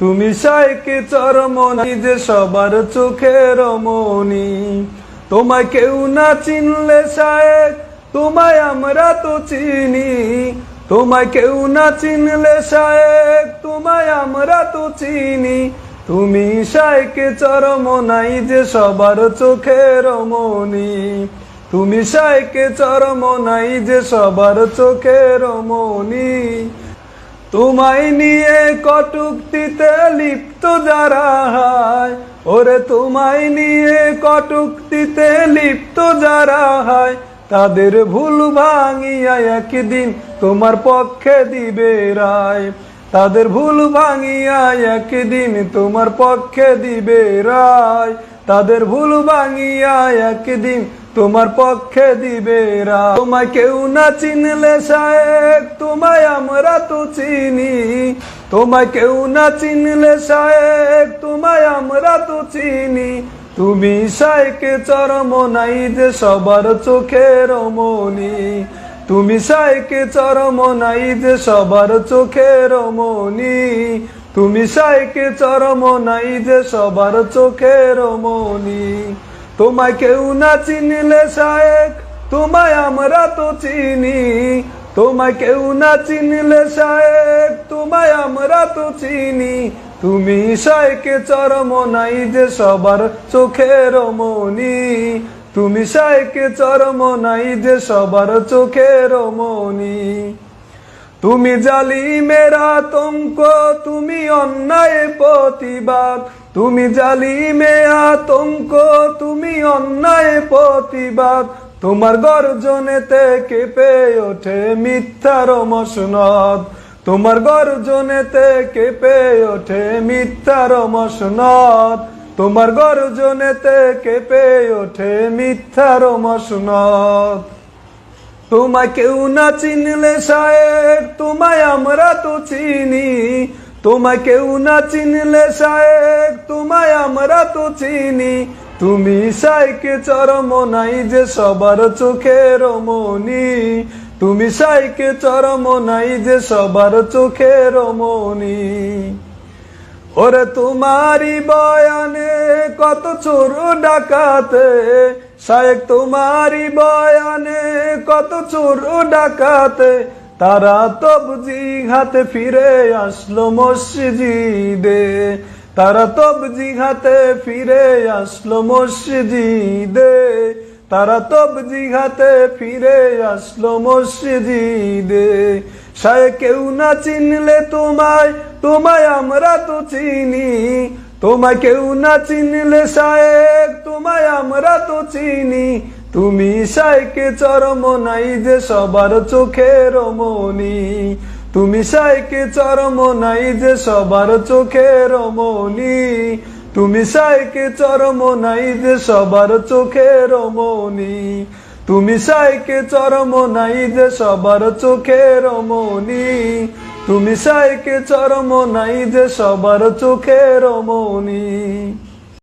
তুমি সাইকে চরমনি যে সবার চোখের মনি তোমায় কেউ না চিনলে শায়েক তোমায় আমরা তো চিনি। তোমায় কেউ না চিনলে শায়েক তোমায় আমরা তো চিনি। তুমি শাইকে চরমনাই যে সবার চোখের মনি তুমি শাইকে চরমনাই যে সবার চোখের মনি তোমায় নিয়ে কটুক্তিতে লিপ্ত যারা হয়, ওরে তোমায় নিয়ে কটুক্তিতে লিপ্ত যারা হয়, তাদের ভুল ভাঙিয়া একদিন তোমার পক্ষে দিবে রায়। তাদের ভুল ভাঙিয়া একদিন তোমার পক্ষে দিবে রায়। তাদের ভুল ভাঙিয়া একদিন তোমার পক্ষে দিবে রায় তোমায় কেউ না চিনলে শায়েক, তোমায় আমরা তো চিনি। তোমায় কেউ না চিনলে শায়েক, তোমায় আমরা তো চিনি। তুমি শাইকে চরম নাই যে সবার চোখের মনি তুমি সাইকে চরম নাই যে সবার চোখের মনি তুমি সাইকে চরম নাই যে সবার চোখের মনি তোমায় কেউ না চিনলে শায়েক, তোমায় আমরা তো চিনি। তোমায় কেউ না চিনলে শায়েক, তোমায় আমরা তো চিনি। তুমি সাইকে চরম নাই যে সবার চোখের মনি। তুমি সাইকে চরম নাই যে সবার চোখের মনি। তুমি জালি মেরা আতঙ্ক, তুমি অন্যায় প্রতিবাদ। তুমি জালি মে আতঙ্ক, তুমি অন্যায় প্রতিবাদ। তোমার গর্জনেতে কেঁপে ওঠে মিথ্যার মসনদ। তোমার গর্জনেতে কেঁপে ওঠে মিথ্যার মসনদ। তোমার গর্জনেতে কেঁপে ওঠে মিথ্যার মসনদ। তোমায় কেউ না চিনলে শায়েক তোমায় আমরা তো চিনি। তোমায় কেউ না চিনলে শায়েক তোমায় আমরা তো চিনি। তুমি সাইকে চরম নাই যে সবার চোখের মনি। তুমি সাইকে চরম নাই যে সবার চোখের মনি। ওরে তোমারি বয়ানে কত চোর ডাকাতে, শায়েক তোমারি বয়ানে কত চোর ডাকাতে। তারা তবজি হাতে ফিরে আসলো মসজিদে, তারা তবজি হাতে ফিরে আসলো মসজিদে, তারা তবজি হাতে ফিরে আসলো মসজিদে। সায় কেউ না চিনলে তোমায় তোমায় আমরা তো চিনি। তোমায় কেউ না চিনলে শায়েক তোমায় আমরা তো চিনি। তুমি সাইকে চরম নাই যে সবার চোখের মনি। তুমি সাইকে চরম নাই যে সবার চোখের মনি। তুমি সাইকে চরম নাই যে সবার চোখের মনি। তুমি সাইকে চরম নাই যে সবার চোখের মনি। তুমি সাইকে চরম নাই যে সবার চোখের মনি।